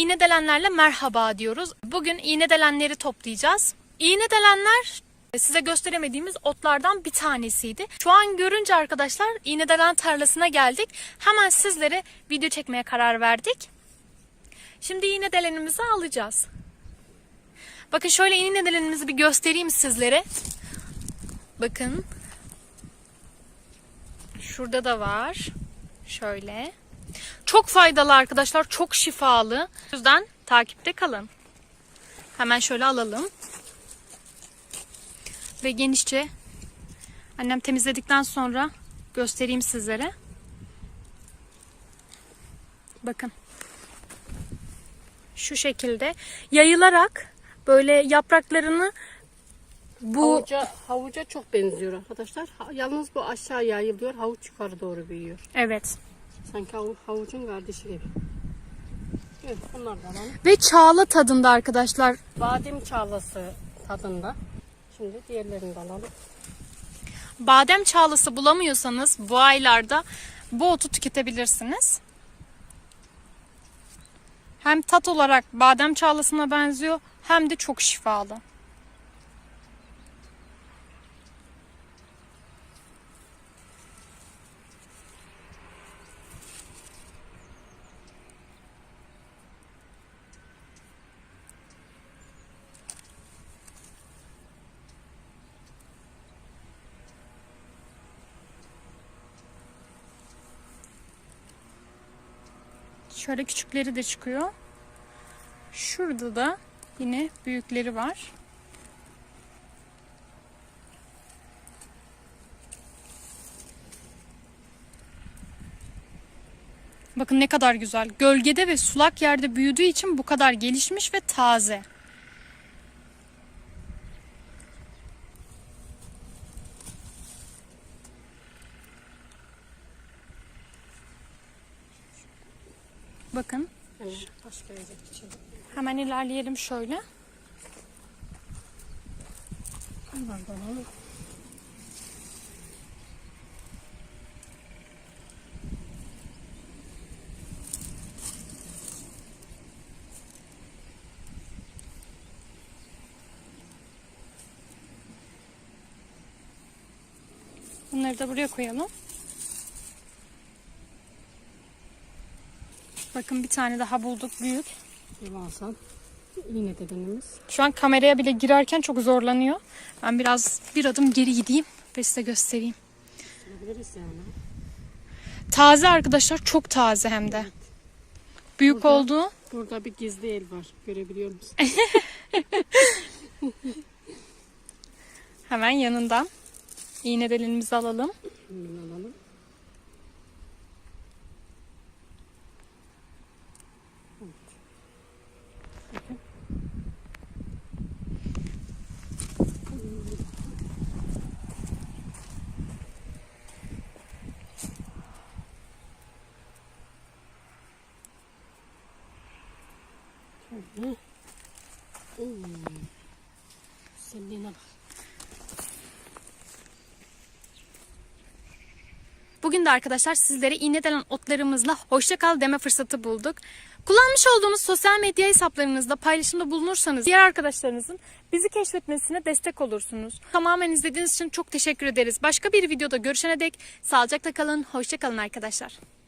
İğnedelenlerle merhaba diyoruz. Bugün iğnedelenleri toplayacağız. İğnedelenler size gösteremediğimiz otlardan bir tanesiydi. Şu an görünce arkadaşlar iğnedelen tarlasına geldik. Hemen sizlere video çekmeye karar verdik. Şimdi iğnedelenimizi alacağız. Bakın şöyle iğnedelenimizi bir göstereyim sizlere. Bakın. Şurada da var. Şöyle. Çok faydalı arkadaşlar. Çok şifalı. O yüzden takipte kalın. Hemen şöyle alalım. Ve genişçe annem temizledikten sonra göstereyim sizlere. Bakın. Şu şekilde yayılarak böyle yapraklarını bu Havuca, havuca çok benziyor arkadaşlar. Yalnız bu aşağı yayılıyor. Havuç yukarı doğru büyüyor. evet Sanki havu- havucun kardeşi gibi. Evet bunlar da alalım. ve çağla tadında arkadaşlar. Badem çağlası tadında. Şimdi diğerlerini de alalım. Badem çağlası bulamıyorsanız bu aylarda bu otu tüketebilirsiniz. Hem tat olarak badem çağlasına benziyor hem de çok şifalı. Şöyle küçükleri de çıkıyor. Şurada da yine büyükleri var. Bakın ne kadar güzel. Gölgede ve sulak yerde büyüdüğü için bu kadar gelişmiş ve taze. Bakın taş gelecek için. hemen ilerleyelim şöyle. Da alalım. Bunları da buraya koyalım. Bakın bir tane daha bulduk büyük. Devasa iğne dedenimiz. Şu an kameraya bile girerken çok zorlanıyor. Ben biraz bir adım geri gideyim ve size göstereyim. Yani. Taze arkadaşlar çok taze hem de. Büyük Burada- olduğu Burada bir gizli el var. Görebiliyor musun? hemen yanından. İğnedelimizi alalım. Bunu alalım. Şöyle. Hmm. Güzelliğine bak. Bugün de arkadaşlar sizlere iğnedelen otlarımızla hoşça kal deme fırsatı bulduk. Kullanmış olduğunuz sosyal medya hesaplarınızda paylaşımda bulunursanız diğer arkadaşlarınızın bizi keşfetmesine destek olursunuz. Tamamen izlediğiniz için çok teşekkür ederiz. Başka bir videoda görüşene dek sağlıcakla kalın, hoşça kalın arkadaşlar.